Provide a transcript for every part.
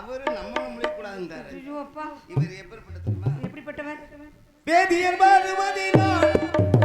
அவரு நம்ம முடியக்கூடாதுன்றாரு இவர் எப்படிப்பட்ட தெரியுமா? எப்படிப்பட்டவர்? பேதியர் பாரதி நான்.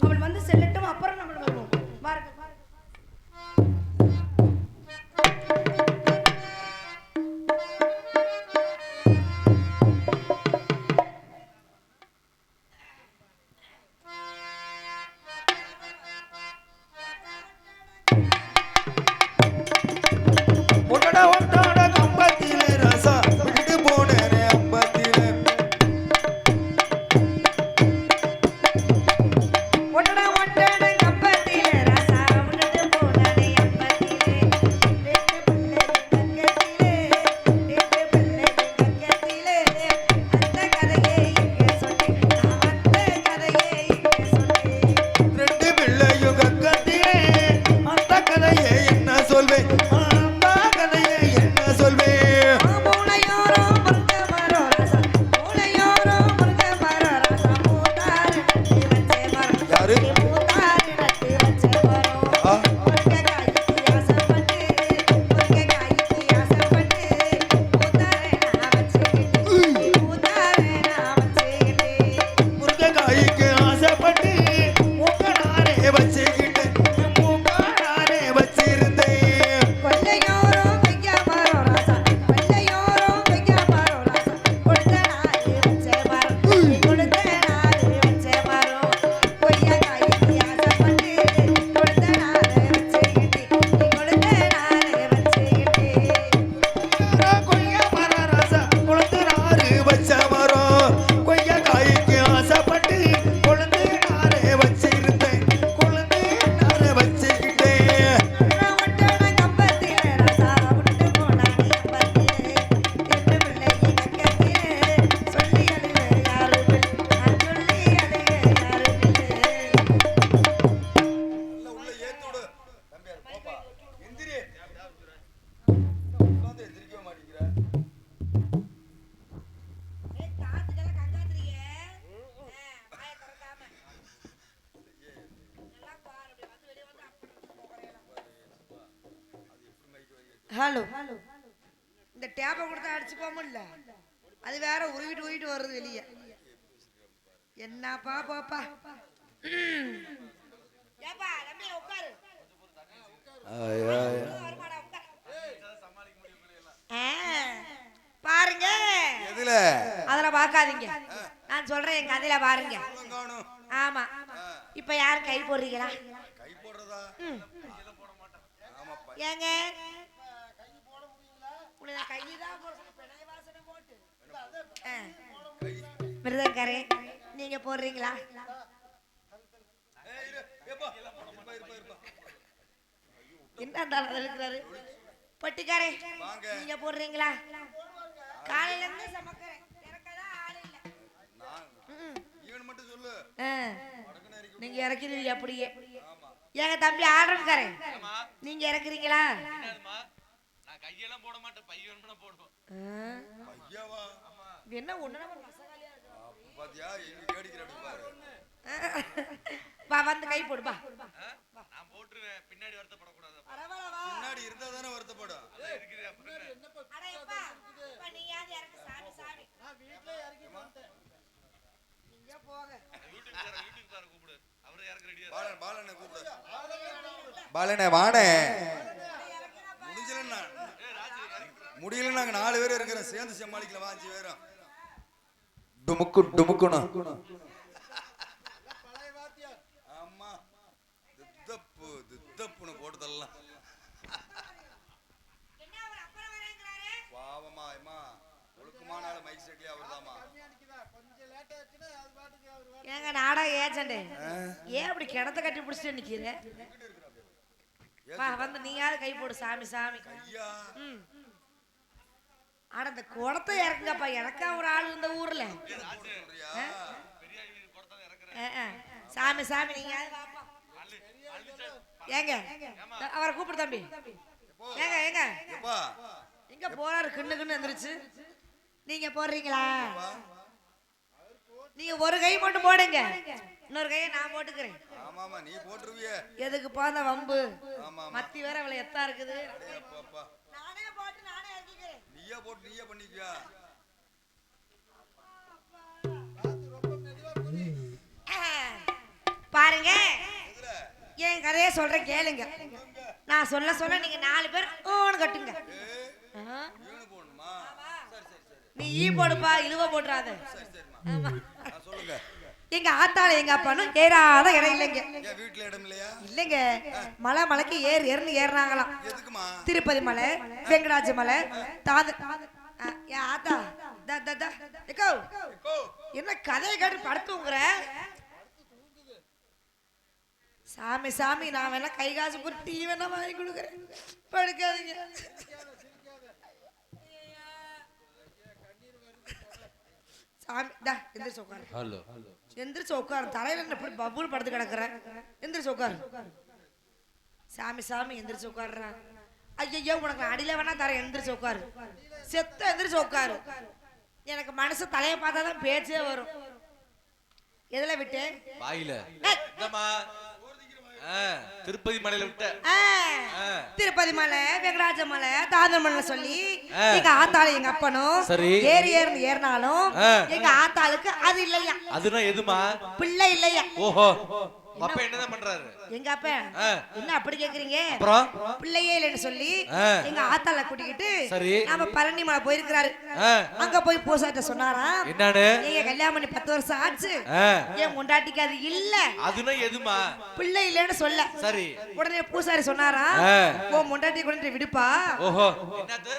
அவள் வந்து செல்லட்டும் அப்புறம் நம்மள் வருவோம். வாருங்கள். அடிச்சுப்போமில்ல அது வேற உருவிட்டு உருவிட்டு வருது வெளிய. என்னப்பா பாப்பா பாருங்க. அதெல்லாம் பாக்காதீங்க நான் சொல்றேன் என் கதையில பாருங்க. ஆமா. இப்ப யார் கை போடுறீங்களா? ஏங்க? கைதான் மிருதங்கரே நீங்க போடுறீங்களா? என்ன இருக்கிறாரு பட்டிக்காரே நீங்க போடுறீங்களா? காலையில இருந்து சமக்கிறேன் நீங்க இறக்கிறீங்க அப்படியே. எங்க தம்பி ஆர்டர்க்காரே நீங்க இறக்குறீங்களா? கையெல்லாம் போட மாட்டேன். பையன் போடுவோம். அப்படி பாரு. வா வந்து கை போடு வா? நான் போட்டுருவேன். பின்னாடி வருத்தப்படக்கூடாது பின்னாடி இருந்தா தானே வருத்தப்படும். என்ன? அட எப்பா, இப்ப நீயாவது இறக்கு, சாமி, சாமி. நீங்க போங்க. யூடியூப் சார் யூடியூப் சார் கூப்பிடு. அவரு இறக்க ரெடியா பாலன் பாலனை கூப்பிடு. பாலனே வானே. முடிஞ்சலன்னா முடியல நாங்க நாலு பேர் இருக்கிறோம். சேர்ந்து சமாளிக்கல வாஞ்சி வேறும். டுமுக்கு அவர்தாம்மா ஏங்க நாடக ஏஜென்ட் ஏன் அப்படி கிணத்த கட்டி பிடிச்சிட்டு நிக்கிற வா வந்து நீயாவது கை போடு சாமி சாமி. ம். ஆனா இந்த குடத்தை இறக்குங்கப்பா. எனக்கா ஒரு ஆள் இந்த ஊர்ல. சாமி சாமி நீங்க ஏங்க அவரை கூப்பிடு தம்பி. ஏங்க ஏங்க. எங்க போறாரு? கிண்ணு கிண்ணு எந்திரிச்சு. நீங்க போடுறீங்களா? நீங்க ஒரு கை மட்டும் போடுங்க. இன்னொரு கையை நான் போட்டுக்கிறேன். ஆமாமா நீ போட்டுருவிய. எதுக்கு போந்த வம்பு? மத்தி வேற அவளை எத்தா இருக்குது அடே அப்பா அப்பா நானே போட்டு நானே இறக்கிக்கிறேன் நீயே போட்டு நீயே பண்ணிக்கியா பாருங்க. என் கதையை சொல்றேன் கேளுங்க. நான் சொல்ல சொல்ல நீங்க நாலு பேர் ஓன்னு கட்டுங்க. நீ ஈ போடுப்பா இழுவ போட்டுறாத. ஆமா. சொல்லுங்க. எங்க ஆத்தால எங்க அப்பானும் ஏறாத இடம் இல்லைங்க வீட்டுல இடம் இல்லையா? இல்லைங்க. மலை மலைக்கு ஏறு ஏறுன்னு ஏறினாங்களாம். எதுக்குமா? திருப்பதி மலை வெங்கடாஜ மலை தாது. ஆத்தா த, த, த. என்ன கதையை கேட்டு படுத்துங்கிற? சாமி சாமி நான் வேணா கை காசு போட்டு டீ வேணா வாங்கி கொடுக்குறேன். படுக்காதீங்க. சாமி டா எந்திரிச்சு உட்காரு. ஹலோ. எந்திரிச்சு உட்காரு. தலையில என்ன இப்படி பப்புன்னு படுத்து கிடக்குறேன். எந்திரிச்சு உட்காரு. சாமி சாமி எந்திரிச்சு உட்காருறா. ஐயோ உனக்கு அடியில வேணா தரேன். எந்திரிச்சு உட்காரு. செத்த எந்திரிச்சு உட்காரு. எனக்கு மனசு தலையை பார்த்தா தான் பேச்சே வரும். எதுல விட்டு வாயில. திருப்பதி மலையில விட்ட. திருப்பதி மலை வெங்கடாஜ மலை தாதர் மலை சொல்லி. எங்க ஆத்தாளு எங்க அப்பனும் சரி. ஏறி ஏறி ஏறினாலும். எங்க ஆத்தாளுக்கு அது இல்லையா அதுனா எதுமா பிள்ளை இல்லையா ஓஹோ அப்பா என்னதான் பண்றாரு? எங்க அப்பா. என்ன அப்படி கேக்குறீங்க? அப்புறம்? பிள்ளையே இல்லைன்னு சொல்லி. எங்க ஆத்தால கூட்டிக்கிட்டு சரி. நாம பழனி மலை போயிருக்கிறாரு அங்க போய் பூசாட்ட சொன்னாரா? என்னன்னு நீங்க கல்யாணம் பண்ணி பத்து வருஷம் ஆச்சு. என் முண்டாட்டிக்கு அது இல்ல. அதுனா எதுமா? பிள்ளை இல்லைன்னு சொல்ல. சரி. உடனே பூசாரி சொன்னாரா? ஆ. ஓ முண்டாட்டி கொண்டு விடுப்பா. ஓஹோ. என்னது?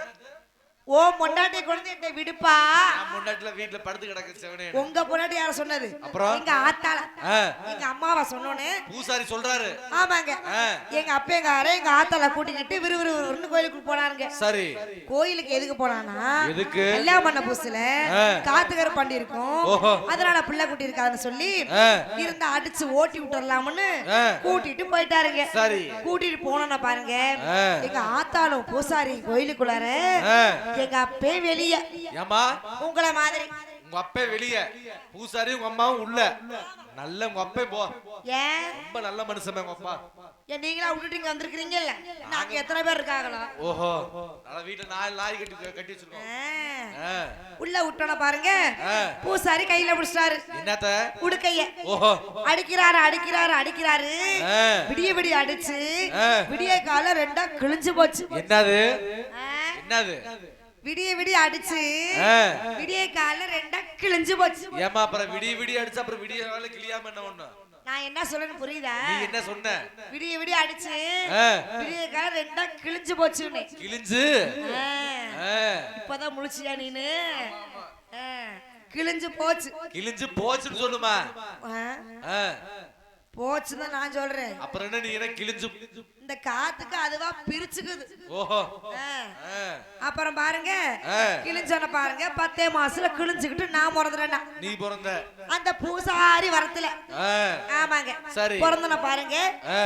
ஓ கொண்டு என்னை விடுப்பா வீட்டுல படுத்து கிடக்கு செவனே உங்க பொண்டாட்டி யார சொன்னது அப்புறம்? எங்க ஆத்தால எங்க அம்மாவா சொன்னோன்னு பூசாரி சொல்றாரு ஆமாங்க. எங்க அப்பேங்கார எங்க ஆத்தால கூட்டிக்கிட்டு விறுவிறுன்னு கோயிலுக்கு போனாருங்க சரி கோயிலுக்கு எதுக்கு போனானா எதுக்கு? கல்யாணம் பண்ண புதுசுல ஆ. காத்துக்கர பண்டி இருக்கும். அதனால பிள்ளை குட்டி இருக்காதுன்னு சொல்லி. இருந்தா அடிச்சு ஓட்டி விட்டுறலாம்னு. கூட்டிட்டு போயிட்டாருங்க சரி. கூட்டிட்டு போனோம்னா பாருங்க. எங்க ஆத்தாலும் பூசாரி கோயிலுக்குள்ளார. எங்க அப்பே வெளிய. ஏமா உங்களை மாதிரி. உங்க அப்பே வெளிய. பூசாரி உங்க அம்மாவும் உள்ள. நல்ல உங்க அப்பே போ. ஏன் ரொம்ப நல்ல மனுஷன் உங்க அப்பா. ஏன் நீங்களா விட்டுட்டு இங்க வந்திருக்கிறீங்கல்ல? நாங்க எத்தனை பேர் இருக்காங்களோ? ஓஹோ. அதான் வீட்டுல நாலு நாய் கட்டி கட்டி வச்சிருக்கோம். உள்ள விட்டோன பாருங்க. பூசாரி கையில பிடிச்சிட்டாரு. என்னத்த? உடுக்கைய. ஓஹோ. அடிக்கிறாரு அடிக்கிறாரு அடிக்கிறாரு. விடிய விடிய அடிச்சு. விடிய காலம் ரெண்டா கிழிஞ்சு போச்சு. என்னது. என்னது? விடிய விடிய அடிச்சு. விடிய காலம் ரெண்டா கிழிஞ்சு போச்சு. ஏமா அப்புறம் விடிய விடிய அடிச்சு அப்புறம் விடிய வேலை கிளியாம என்ன ஒண்ணு? நான் என்ன சொல்லணும் புரியுதா? நீ என்ன சொன்ன? விடிய விடிய அடிச்சு. விடிய காலம் ரெண்டா கிழிஞ்சு போச்சுன்னு. கிழிஞ்சு? இப்பதான் முழிச்சியா நீனு. கிழிஞ்சு போச்சு. கிழிஞ்சு போச்சுன்னு சொல்லுமா? போச்சுன்னு நான் சொல்றேன். அப்புறம் என்ன நீ என்ன கிழிஞ்சு இந்த காத்துக்கு அதுவா பிரிச்சுக்குது. ஓஹோ. அப்புறம் பாருங்க. கிழிஞ்சோன பாருங்க பத்தே மாசத்துல கிழிஞ்சுக்கிட்டு நான் பிறந்துறேன்னா நீ பிறந்த. அந்த பூசாரி வரத்துல. ஆமாங்க. சரி. பிறந்தன பாருங்க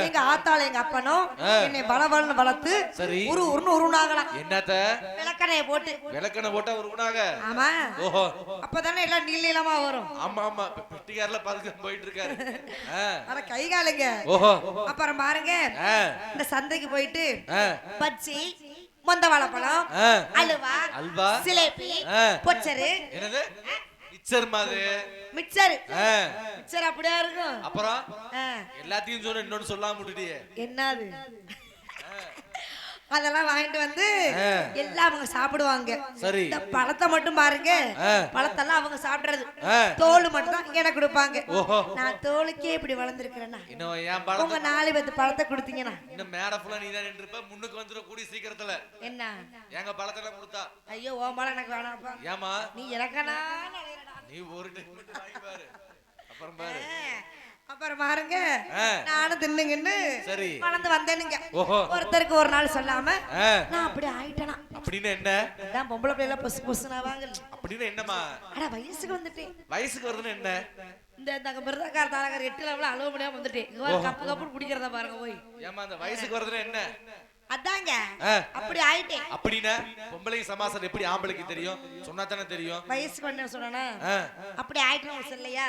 எங்க ஆத்தாள் எங்க அப்பனும் என்னை பலபலன்னு வளர்த்து சரி. உரு உருன்னு உருனாகலாம் என்னத்த? விளக்கணைய போட்டு. விளக்கணை போட்டா ஒரு உணாக ஆமா. ஓஹோ. அப்பதானே எல்லாம் நீள நீளமா வரும். ஆமா ஆமா. பெட்டிக்காரல பதுக்க போயிட்டு இருக்காரு. கை காலுங்க ஓஹோ. அப்புறம் பாருங்க. இந்த சந்தைக்கு போயிட்டு பச்சி மொந்த வாழைப்பழம். அல்வா அல்வா. சிலேபி. பொச்சரு. என்னது? மிச்சர் மாதிரி. மிக்சர். ஆ, மிக்சர் அப்படியே இருக்கும். அப்புறம்? எல்லாத்தையும் சொன்ன இன்னொன்னு சொல்லாம விட்டுட்டியே. என்னது? அதெல்லாம் வாங்கிட்டு வந்து. எல்லாம் அவங்க சாப்பிடுவாங்க. சரி. இந்த பழத்தை மட்டும் பாருங்க. பழத்தெல்லாம் அவங்க சாப்பிடுறது. தோல் மட்டும் தான் எனக்கு கொடுப்பாங்க. நான் தோலுக்கே இப்படி வளர்ந்துருக்கிறேன்னா உங்க நாலு பேத்து பழத்தை கொடுத்தீங்கன்னா. இன்னும் மேட ஃபுல்லா நீ தான் நின்றுப்ப முன்னுக்கு வந்துடும் கூடி சீக்கிரத்துல. என்ன? எங்க பழத்தெல்லாம் கொடுத்தா? ஐயோ ஓ பழம் எனக்கு வேணாம்ப்பா ஏமா நீ எனக்கனா நீ ஒரு டைம் மட்டும் வாங்கி பாரு. அப்புறம் பாரு. அப்புறம் பாருங்க. நானும் தின்னுங்கன்னு சரி. வளர்ந்து வந்தேனுங்க. ஓஹோ. ஒருத்தருக்கு ஒரு நாள் சொல்லாம நான் அப்படி ஆயிட்டேனா? அப்படின்னு என்ன? பொம்பளை பிள்ளைல பொசு பொசுனா வாங்கல அப்படின்னு என்னம்மா? அட வயசுக்கு வந்துட்டேன். வயசுக்கு வருதுன்னு என்ன? இந்த தங்க மிருதக்கார தாரகார எட்டு லெவல அழுவ முடியாம வந்துட்டேன். கப்பு கப்பு குடிக்கிறத பாருங்க போய். ஏமா அந்த வயசுக்கு வருதுன்னு என்ன? அதாங்க. அப்படி ஆயிட்டேன் அப்படின்னா பொம்பளைங்க சமாசம் எப்படி ஆம்பளைக்கு தெரியும்? சொன்னா தானே தெரியும்? வயசுக்கு வந்து சொன்னா அப்படி ஆயிட்டேன் உங்களுக்கு இல்லையா.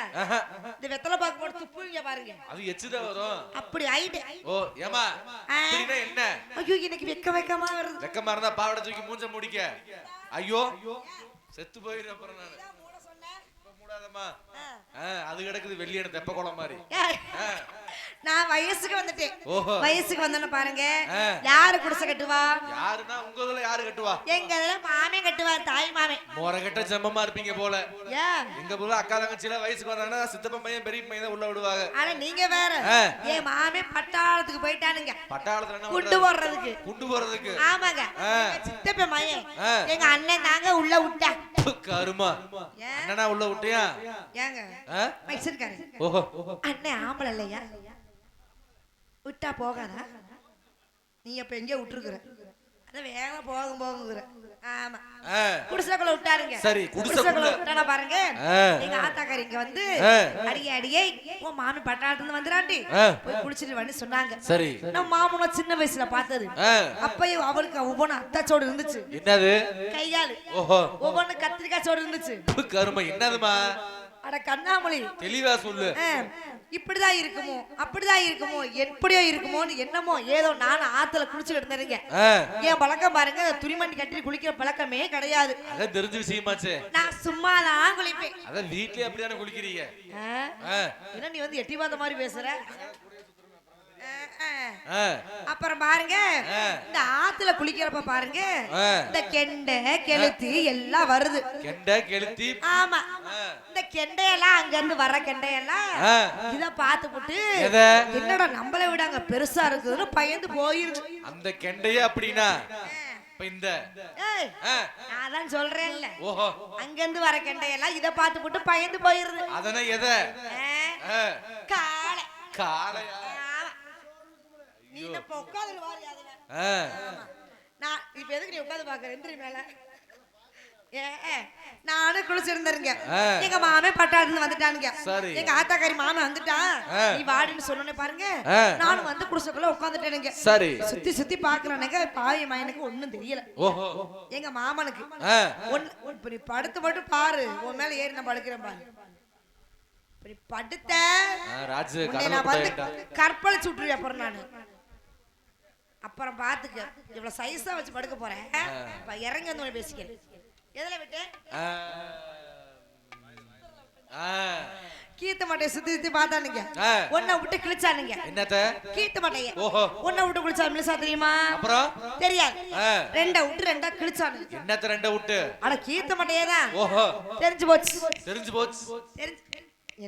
இந்த வெத்தலை பாக்கு போட்டு துப்புவீங்க பாருங்க. அது எச்சுதான் வரும்? அப்படி ஆயிட்டேன் ஓ ஏமா ஆ. அப்படின்னா என்ன? ஐயோ எனக்கு வெக்க வெக்கமா வருது. வெக்கமா இருந்தா பாவடை தூக்கி மூஞ்ச முடிக்க. ஐயோ செத்து போயிரு அப்புறம் நானு. அது கிடக்குது வெள்ளியன தெப்ப குளம் மாதிரி. நான் வயசுக்கு வந்துட்டேன். ஓஹோ. வயசுக்கு வந்தோன்னு பாருங்க. யாரு குடிசை கட்டுவா? யாருன்னா உங்க இதுல யாரு கட்டுவா? எங்க இதுல மாமே கட்டுவா தாய் மாமே. முறை கட்ட செம்மமா இருப்பீங்க போல. எங்க போல அக்கா தங்கச்சில வயசுக்கு வந்தாங்கன்னா சித்தப்பன் பையன் பெரிய பையன் உள்ள விடுவாங்க. ஆனா நீங்க வேற. என் மாமே பட்டாளத்துக்கு போயிட்டானுங்க. பட்டாளத்துல என்ன குண்டு? போடுறதுக்கு. குண்டு போறதுக்கு ஆமாங்க. சித்தப்ப மயன். எங்க அண்ணன் தாங்க உள்ள விட்டா. ப்பு, கருமா? அண்ணனா உள்ள விட்டியா? ஓஹோ அண்ணன் ஆம்பளை இல்லையா? விட்டா போகாதா? நீ அப்ப எங்க விட்டுருக்குற. அதான் வேகமா போகும் போகுங்கிற ஆமா. குடிசைக்குள்ள விட்டாருங்க. சரி, குடிசைக்குள்ள. விட்டானா பாருங்க. எங்க ஆத்தாக்காரி இங்க வந்து. அடியே அடியே உன் மாமி பட்டாளத்துல ஆ. போய் குளிச்சிட்டு வந்து சொன்னாங்க. சரி. நம்ம மாமனா சின்ன வயசுல பார்த்தது. அப்பயும் அவளுக்கு ஒவ்வொன்னு அத்தாச்சோடு இருந்துச்சு. என்னது? ஓஹோ. ஒவ்வொன்னு கத்திரிக்காய் சோடு இருந்துச்சு. கருமை என்னதுமா? அட கண்ணாமொழி. தெளிவா சொல்லு. இப்படிதான் இருக்குமோ அப்படிதான் இருக்குமோ எப்படியோ இருக்குமோன்னு என்னமோ ஏதோ நானும் ஆத்துல குளிச்சுக்கிட்டு இருந்தேங்க என் பழக்கம் பாருங்க துணிமணி கட்டி குளிக்கிற பழக்கமே கிடையாது. அதான் தெரிஞ்ச விஷயமாச்சே. நான் சும்மாதான் குளிப்பேன். அதான் வீட்லயே அப்படிதானே குளிக்கிறீங்க. என்ன நீ வந்து எட்டி பார்த்த மாதிரி பேசுற? அப்புறம் பாருங்க. இந்த ஆத்துல குளிக்கிறப்ப பாருங்க. இந்த கெண்டை கெளுத்தி எல்லாம் வருது. கெண்டை கெளுத்தி. ஆமா. இந்த கெண்டையெல்லாம் அங்க இருந்து வர்ற கெண்டையெல்லாம். இத பாத்துப்புட்டு எதை? என்னடா நம்மளை விட அங்க பெருசா இருக்குதுன்னு பயந்து போயிருது. அந்த கெண்டையே அப்படின்னா? இந்த. ஏய், ஆ, நான் தான் சொல்றேன்ல. ஓஹோ. அங்க இருந்து வர கெண்டையெல்லாம் இத பாத்துப்புட்டு பயந்து போயிருது. அதனா எதை? காளை. காளையா. நீ இப்ப உட்காந்து வாரி அதுல? நான் இப்ப எதுக்கு நீ உட்காந்து பாக்குற? எந்திரி மேல. நானும் குளிச்சிருந்தேருங்க. எங்க மாமே பட்டாடுன்னு வந்துட்டானுங்க. எங்க ஆத்தாக்காரி மாமே வந்துட்டான். நீ வாடின்னு சொன்னோன்னே பாருங்க. நானும் வந்து குடிசைக்குள்ள உட்காந்துட்டேனுங்க சரி. சுத்தி சுத்தி பாக்குறானுங்க. பாவி மயனுக்கு ஒண்ணும் தெரியல. எங்க மாமனுக்கு. ஒண்ணு இப்ப நீ படுத்து மட்டும் பாரு. உன் மேல ஏறி நான் படுக்கிறேன் பாரு. படுத்த. நான் வந்து. கற்பழிச்சு விட்டுருவேன் அப்புறம் நானு. அப்புறம் பாத்துக்க. இவ்வளவு சைஸா வச்சு படுக்க போறேன். இப்ப இறங்கி வந்து பேசிக்கிறேன். எதுல விட்டு? கீத்து மட்டையை சுத்தி சுத்தி பார்த்தானுங்க. உன்னை விட்டு கிழிச்சானுங்க. என்னத்த? கீத்து மட்டைய. ஓஹோ. உன்னை விட்டு குளிச்சா மில்சா தெரியுமா? அப்புறம்? தெரியாது. ரெண்டை விட்டு ரெண்டா கிழிச்சானுங்க என்னத்த ரெண்ட விட்டு? அட கீத்து மட்டையே தான் ஓஹோ. தெரிஞ்சு போச்சு. தெரிஞ்சு போச்சு. தெரிஞ்சு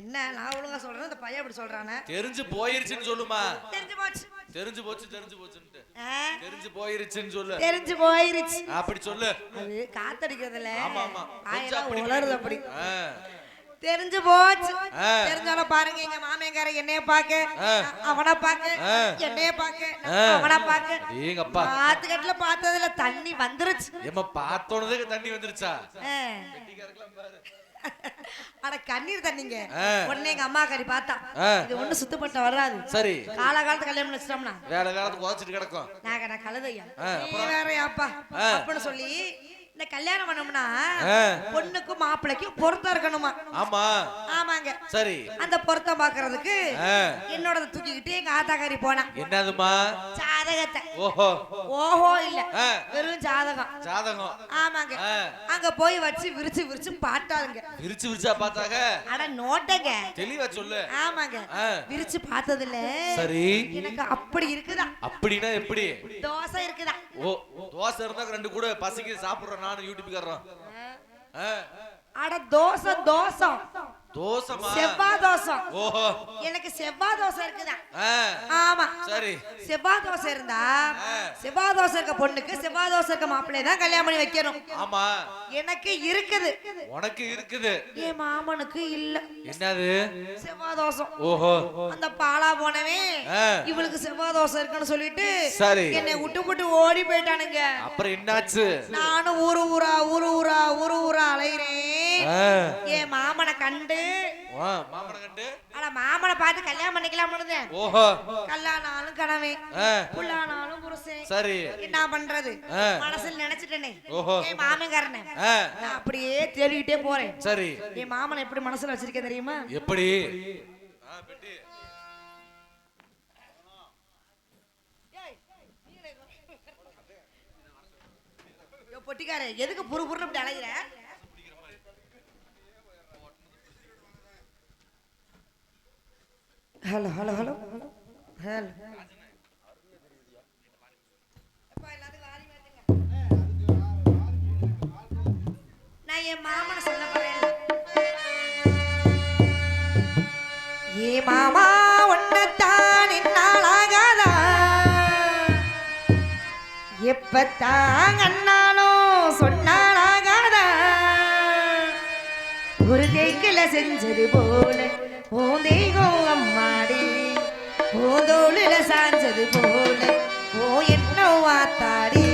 என்ன நான் ஒழுங்கா சொல்றேன்? இந்த பையன் இப்படி சொல்றானே. தெரிஞ்சு போயிருச்சுன்னு சொல்லுமா. தெரிஞ்சு போச்சு. தெரிஞ்சு போச்சு தெரிஞ்சு போச்சுன்ட்டு. ஆ, தெரிஞ்சு போயிருச்சுன்னு சொல்லு. தெரிஞ்சு போயிருச்சு. அப்படி சொல்லு. அது காத்தடிக்கிறதுல. ஆமா ஆமா. அப்படி உளருது அப்படி. ஆ, தெரிஞ்சு போச்சு. ஆ. தெரிஞ்சாலும் பாருங்க எங்க மாமியாக்கார என்னைய பாக்க. அவனை பாக்க. என்னைய பாக்க. அவனை பாக்க. ஏங்கப்பா பாத்துக்கட்டுல பார்த்ததுல தண்ணி வந்துருச்சு. ஏம்மா பார்த்தோனதுக்கு தண்ணி வந்துருச்சா? ஆ. அட கண்ணீர் தண்ணிங்க. உடனே எங்க அம்மா கறி பார்த்தா. இது ஒண்ணு சுத்தப்பட்ட வராது. சரி. காலகாலத்து கல்யாணம் பண்ணி வச்சிட்டோம்னா வேலை காலத்துக்கு உதச்சிட்டு கிடக்கும். நான் கழுதையா? வேறயாப்பா? ஆ. அப்படின்னு சொல்லி இந்த கல்யாணம் பண்ணோம்னா. பொண்ணுக்கும் மாப்பிள்ளைக்கும் பொருத்தம் இருக்கணுமா? ஆமா. ஆமாங்க. சரி. அந்த பொருத்தம் பாக்குறதுக்கு. என்னோட தூக்கிக்கிட்டு எங்க ஆத்தாக்காரி போனா. என்னதுமா ஜாதகத்தை. ஓஹோ. ஓஹோ இல்ல. வெறும் ஜாதகம். ஜாதகம். ஆமாங்க. அங்க போய் வச்சு விரிச்சு விரிச்சு பாட்டாளுங்க விரிச்சு விரிச்சா பார்த்தாங்க அட நோட்டங்க. தெளிவா சொல்லு. ஆமாங்க. விரிச்சு பார்த்ததுல சரி. எனக்கு அப்படி இருக்குதா? அப்படின்னா எப்படி? தோசை இருக்குதா? ஓ தோசை இருந்தா ரெண்டு கூட பசிக்கு சாப்பிடுறோம் நானும் யூடியூப்காரன் ஆ, அட தோசை தோசை. தோசைமா? செவ்வாய் தோசம் ஓஹோ எனக்கு செவ்வாய் தோசை இருக்குதா? ஆ, ஆமா. சரி. செவ்வாய் தோசை இருந்தா செவ்வாய் தோசை இருக்க பொண்ணுக்கு செவ்வாய் தோசை இருக்க மாப்பிள்ளை தான் கல்யாணம் பண்ணி வைக்கணும். ஆமா. எனக்கு இருக்குது. உனக்கு இருக்குது. என் மாமனுக்கு இல்ல. என்னது? செவ்வாய் தோசம் ஓஹோ. அந்த பாலா போனவே. இவளுக்கு செவ்வாய் தோசை இருக்குன்னு சொல்லிட்டு சரி. என்னை விட்டு விட்டு ஓடி போயிட்டானுங்க. அப்புறம் என்னாச்சு? நானும் ஊரு ஊரா ஊரு ஊரா ஊரு ஊரா அலைகிறேன் ஆ, என் மாமனை கண்டு. மாமனை கண்டு. ஆனா மாமனை பார்த்து கல்யாணம் பண்ணிக்கலாம்னு ஓஹோ. கல்லானாலும் ஆ, புல்லானாலும் புருஷன். சரி. என்ன பண்றது. மனசுல நினைச்சிட்டேனே. ஓஹோ. என் மாமன்காரனே. நான் அப்படியே தேடிக்கிட்டே போறேன். சரி. என் மாமனை எப்படி மனசுல வச்சிருக்கேன் தெரியுமா? எப்படி? பொட்டிக்காரே எதுக்கு புரு புருன்னு இப்படி அலைகிற ஹலோ ஹலோ ஹலோ ஹலோ நான் என் மாமனை சொல்ல போறேன் ஏ மாமா ஒன்னத்தான் என்னாலாகாதா எப்பத்தான் அண்ணாலும் சொன்னாலாகாதா ஒரு தேக்கில செஞ்சது போல ஓ தெய்வம் அம்மாடி சாஞ்சது போல. ஓ என்ன வாத்தாடி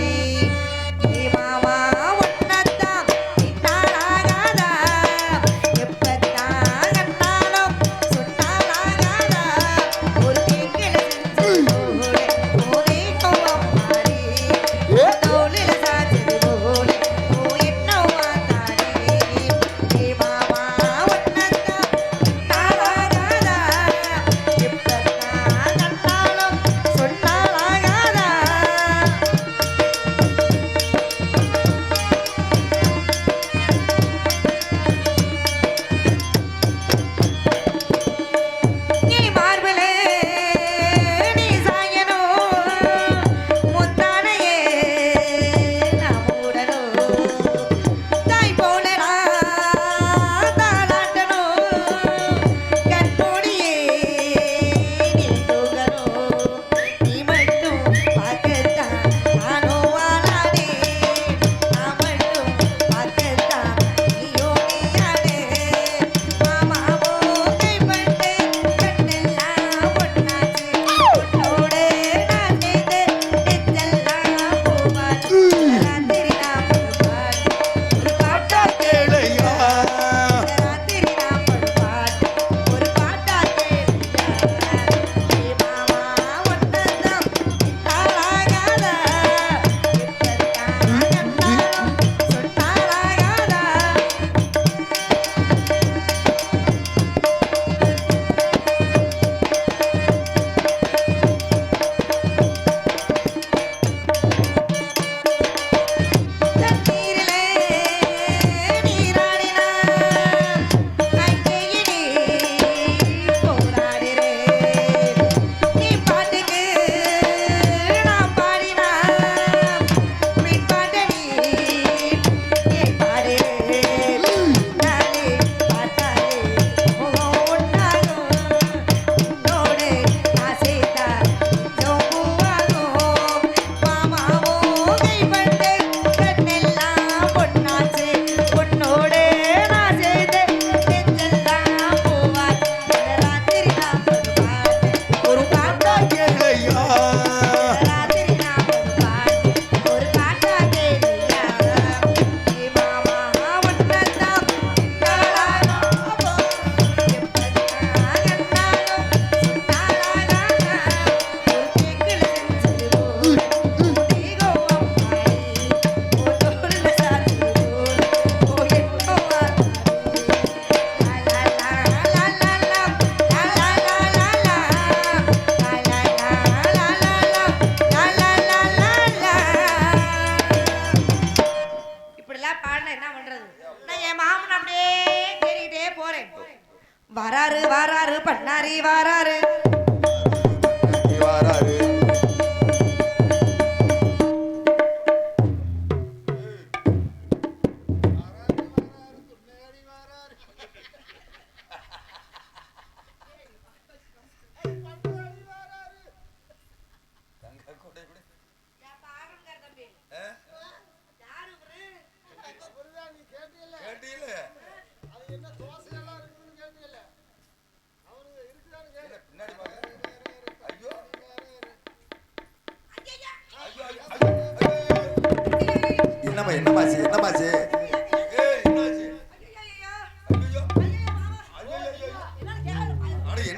பண்ணாரி வாராரு.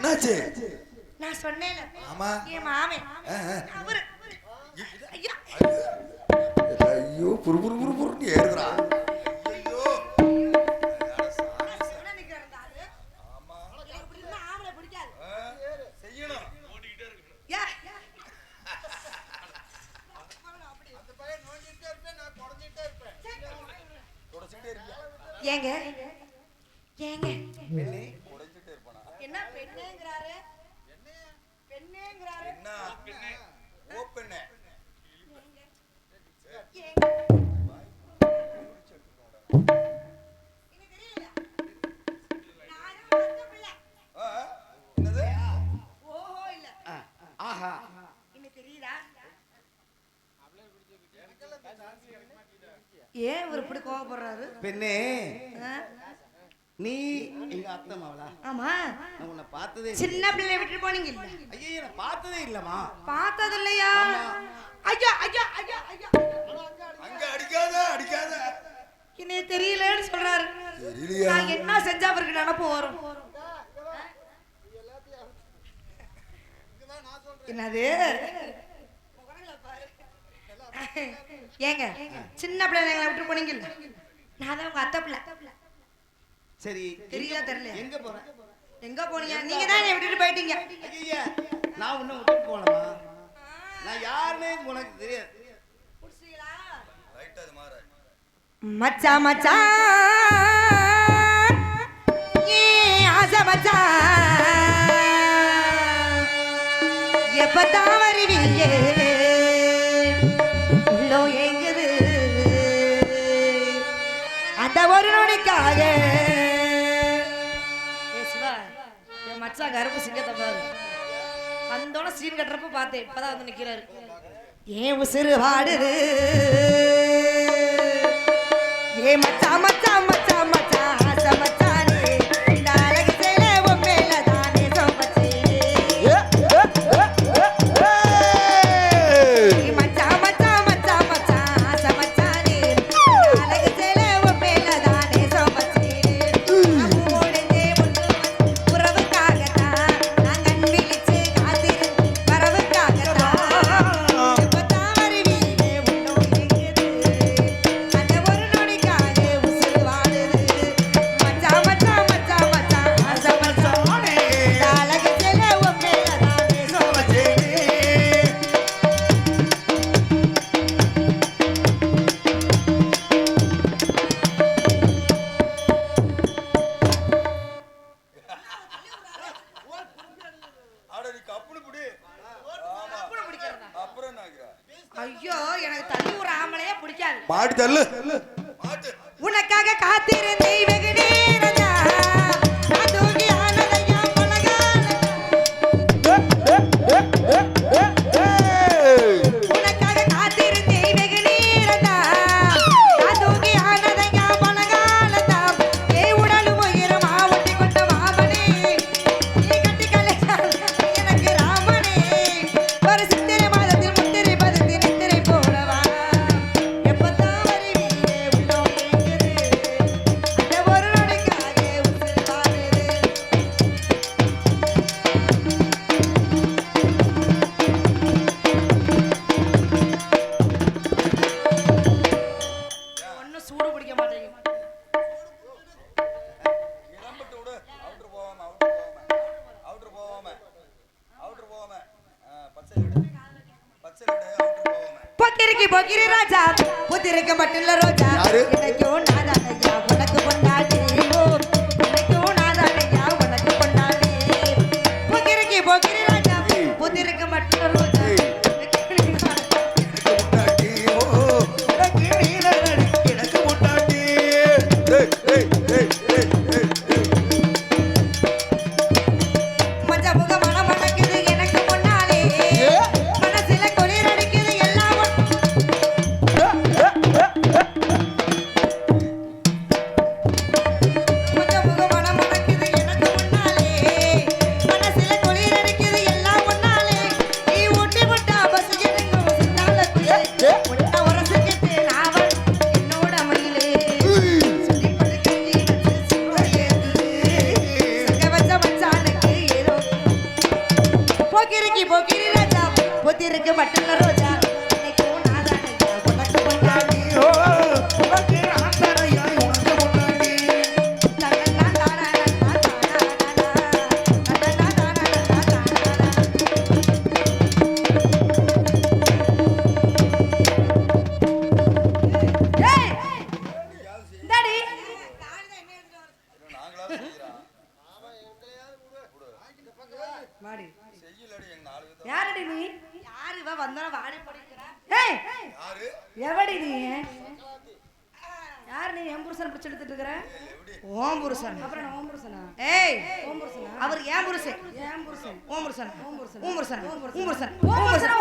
என்னாச்சு? நான் சொன்னேன்ல. ஆமா. என் மாமே ஆ, ஆ. அவரு. ஐயா. ஐயோ புரு புரு புரு புருன்னு ஏறுதுடா. ஐயோ. அட, சாமி, சாமி. என்ன நிக்கிறாரு இந்த ஆளு? ஆமா எனக்கு இப்படி இருந்தா ஆம்பளை பிடிக்காது ஆ, செய்யணும் ஏ, தொடச்சிட்டே இருப்பியா ஏங்க. ஏங்க என்னது? ஓஹோ இல்ல. ஆஹா. இன்னும் தெரியுதா ஏன் இவர் இப்படி கோவப்படுறாரு? பெண்ணே? நீ எங்க அத்தை மாவளா? ஆமா. நான் உன்னை பார்த்ததே இல்ல. சின்ன பிள்ளை விட்டுட்டு போனீங்க இல்ல? ஐயே நான் பார்த்ததே இல்லம்மா. பார்த்தது இல்லையா ஐயா ஐயா ஐயா ஐயா. அங்க அடிக்காத அடிக்காத. இன்னைய தெரியலன்னு சொல்றாரு. தெரியலையா? நான் என்ன செஞ்சா அவருக்கு நினப்பு வரும்? என்னது? ஏங்க சின்ன பிள்ளை எங்களை விட்டு போனீங்கல்ல நான் தான் உங்க அத்தை பிள்ளை. சரி தெரியுதா தெரியல எங்க போற? எங்க போனீங்க நீங்க தான் என்னை விட்டுட்டு போயிட்டீங்க. ஐயா நான் உன்னை விட்டுட்டு போனமா நான் யாருன்னே உனக்கு தெரியாது. மச்சா மச்சா. ஏ ஆசை மச்சா. எப்பதான் வருவீங்க? சீன் கட்டுறப்ப பார்த்தேன். இப்பதான் வந்து நிக்கிறாரு ஏன் உசுறு வாடுது? ஏ மச்சா மச்சா மச்சா மச்சா போக்கிரிக்கு போக்கிரி ராஜா. பொத்திருக்கு பட்டுள்ள ரோஜா. உனக்கு உன்னாதானே உனக்கு உன்னாடி ஓம் புருஷன் ஓம் புருஷன் ஓம் புருஷன் ஓம் புருஷன் ஓம் புருஷன்